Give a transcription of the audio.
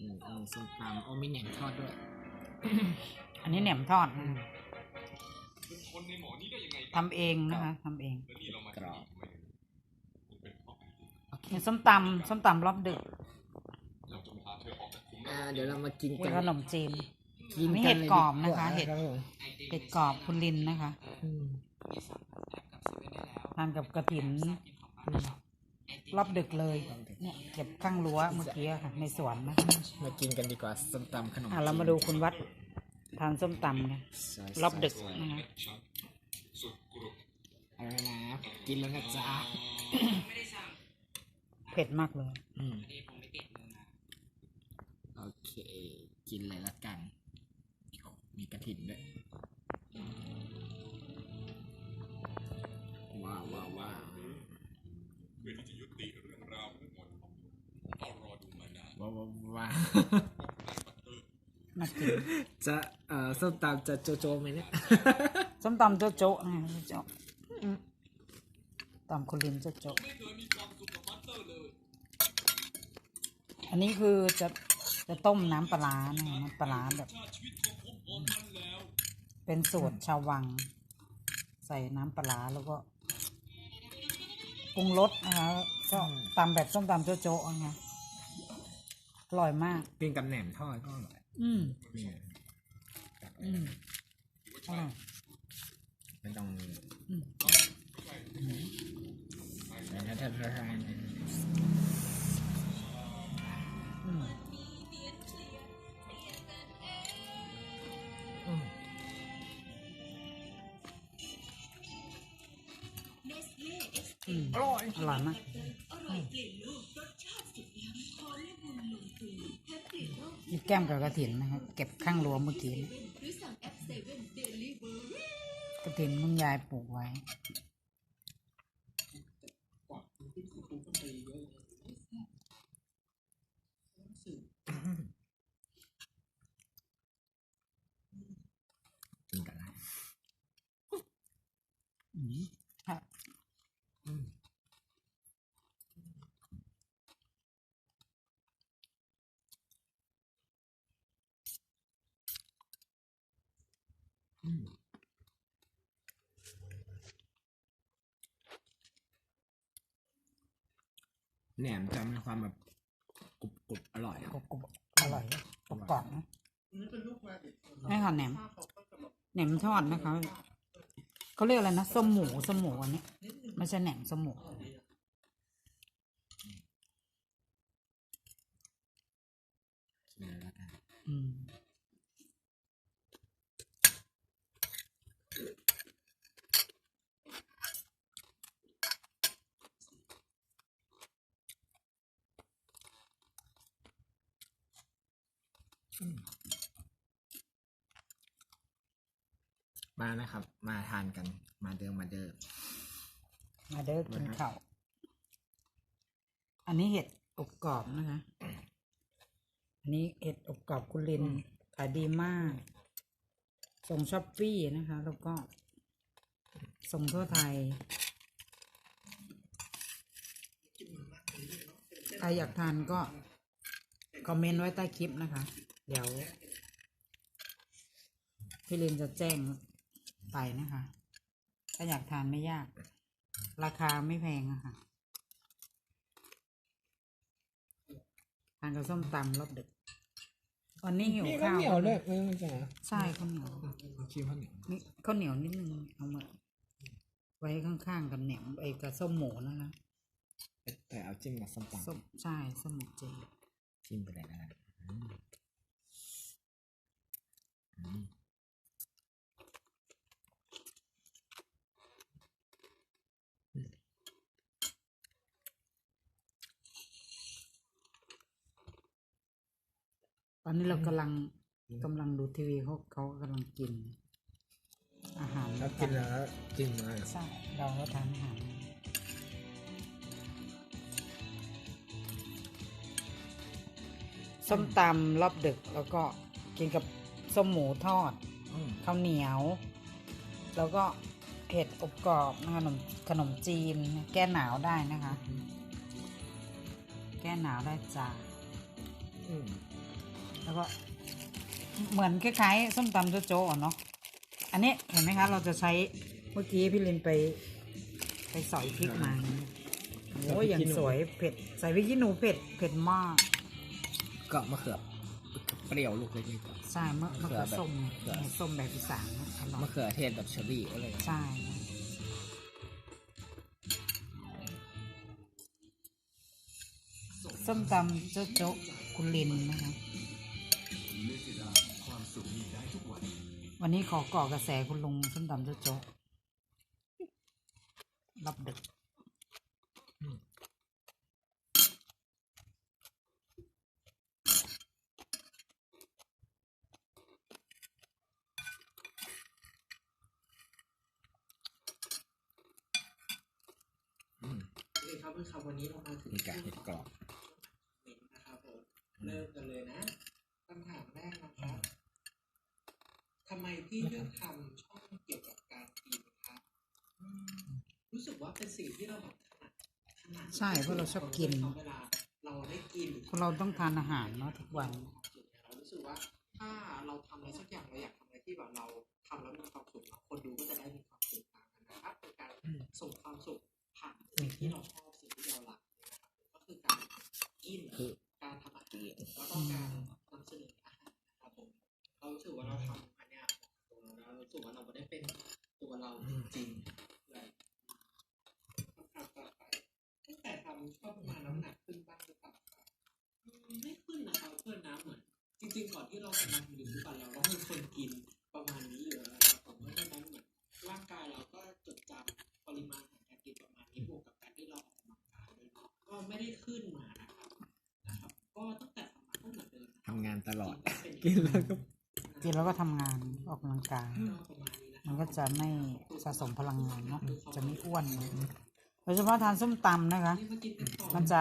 อืมอันนี้ส้มตำโอ้มีแหนมทอดด้วยอันนี้แหนมทอดนะคะทำเองนะคะทำเองกรอบเนี่ยส้มตำส้มตำรอบดึกอ่าเดี๋ยวเรามากินเป็กันนขนมจีน กินมีกัเห็ดลยกรอบดีนะคะว่าเห็ด รับผมเห็ดกรอบคุณลินนะคะอืมทานกับกระถิน รอบดึกเลย เนี่ยเก็บข้างรั้วเมื่อกี้อะค่ะ ในสวนนะมากินกันดีกว่าส้มตำขนมอะเรามาดูคุณวัดทานส้มตำกันสวยรอบดึกสวยนะคะเอาแล้วนะกินแล้วนะจ๊ะเผ็ดมากเลยอืมโอเค กินเลยละกัน มีกระถิ่นด้วย ว้าวว้าวว้าวน่ากินจะเอ่อส้มตำจะโจโจไหมเนี่ย ส้มตำโจ๊ะโจ๊ะนะคะโจ๊ะอืมตำคุณลินโจ๊ะโจ๊ะอันนี้คือจะจะต้มน้ำปลาร้านะคะน้ำปลาร้าแบบ เป็นสูตรชาววัง ใส่น้ำปลาร้าแล้วก็ปรุงรสนะคะก็ตำแบบส้มตำโจ๊ะโจ๊ะนะคะ อร่อยมาก กินกับแหนมทอดก็อร่อยอืม นี่อืม อร่อย ไม่ต้องอืม แล้วถ้าถ้าถ้าอืมอืมอืมอร่อยอร่อยมากนี่แก้ ก้มกับกระถินนะครับ เก็บข้างรั้วเมื่อกี้กระถินมุ้งยายปลูกไว้ กินกันนะ อืมครับ อืมอืม แหนมจะมีความแบบกรุบกรุบอร่อยอะกรุบกรุบอร่อยกรอบกรอบๆนะนี่ค่ะแหนมแหนมทอดนะคะเขาเรียกอะไรนะส้มหมูส้มหมูอันนี้ไม่ใช่แหนมส้มหมูกินเลยแล้วกันอืม มานะครับ มาทานกัน มาเดิมมาเดิมมาเด้อกินข้าวอันนี้เห็ดอบกรอบนะคะ อันนี้เห็ดอบกรอบคุณลินขายดีมาก ส่งช้อปปี้นะคะ แล้วก็ ส่งทั่วไทย ใครอยากทานก็ คอมเมนต์ไว้ใต้คลิปนะคะ เดี๋ยว พี่ลินจะแจ้งไปนะคะ ถ้าอยากทานไม่ยาก ราคาไม่แพงอะค่ะทานกับส้มตำรอบดึกวันนี้หิวมีข้าข้าววเหนียวด้วยไม่ไม่ใช่เหรอใช่ข้าวเหนียวชิมข้าวเหนียวนี่ข้าวเหนียวนิดนึงเอามาไว้ข้างๆกับแหนมไอ้กับส้มหมูนะคะแต่เอาจิ้มกับส้มตส้มใช่ส้มหมูเจำจิ้มไปเลยนะอืมอืม ตอนนี้เรากำลังกำลังดูทีวีเขาเขากำลังกิน อาหารแล้วกินแล้วจิ้มเลยใช่เราก็ทานอาหารส้มตำรอบดึกแล้วก็กินกับ ส้มหมูทอดอืมข้าวเหนียว แล้วก็เห็ดอบกรอบนะคะขนมขนมจีน แก้หนาวได้นะคะ แก้หนาวได้จ้าอืมแล้วก็เหมือนคล้ายๆส้มตำโจ๊ะโจ๊ะอะเนาะอันนี้เห็นไหมคะ เราจะใช้เมื่อกี้พี่ลินไป ไปสอยพริกมาโอ้ยอย่างสวยเผ็ดใส่พริกขี้หนูเผ็ดเผ็ดมาก ก็มะเขือ เปรี้ยวลูกเล็กใช่มะมะเขือส้มมะเขือ ส้มแบบอีสานนะอร่อๆมะยเขือเทศแบบเชอรี่อะไรอย่างเงี้ยใช่ส้มตำโจ๊ะโจ๊ะคุณลินนะคะวันนี้ขอก่อกระแสคุณลุงส้มตำโจ๊ะโจ๊ะรับดึก ครับเพื่อนครับวันนี้เรามาถึงมีกากเห็ดกรอบเมนนะครับผมเริ่มกันเลยนะคำถามแรกนะครับทำไมพี่เลือกทำช่องเกี่ยวกับการกินครับอืมรู้สึกว่าเป็นสิ่งที่เราแบบถนัดถนัดใช่เพราะเราชอบกินเวลาเราได้กินเพราะเราต้องทานอาหารเนาะทุกวันเรารู้สึกว่าถ้าเราทำอะไรสักอย่างเราอยากทำอะไรที่แบบเรา เรารู้สึกว่าเราทำอันเนี้ยตัวเราแล้วรู้สึกว่าเราไม่ได้เป็นตัวเราจริงๆเลยคำถามต่อไปตั้งแต่ทำชอบมาน้ำหนักขึ้นบ้างหรือเปล่าครับอืมไม่ขึ้นนะครับเพื่อนนะเหมือน จริง ๆ ก่อนที่เราจะมาถึงทุกวันเราก็เป็นคนกินประมาณนี้อยู่แล้วนะครับผมเพราะฉะนั้นเหมือนร่างกายเราก็จดจำปริมาณของการกินประมาณนี้บวกกับการที่เราออกกำลังกายด้วยเนาะก็ไม่ได้ขึ้นมานะครับนะครับ ก็ตั้งแต่ทำมาก็เหมือนเดิมนะครับทำงานตลอดกินแล้วก็ กินแล้วก็ทำงานออกกำลังกาย มันก็จะไม่สะสมพลังงานเนาะจะไม่อ้วนโดยเฉพาะทานส้มตำนะคะ มันจะ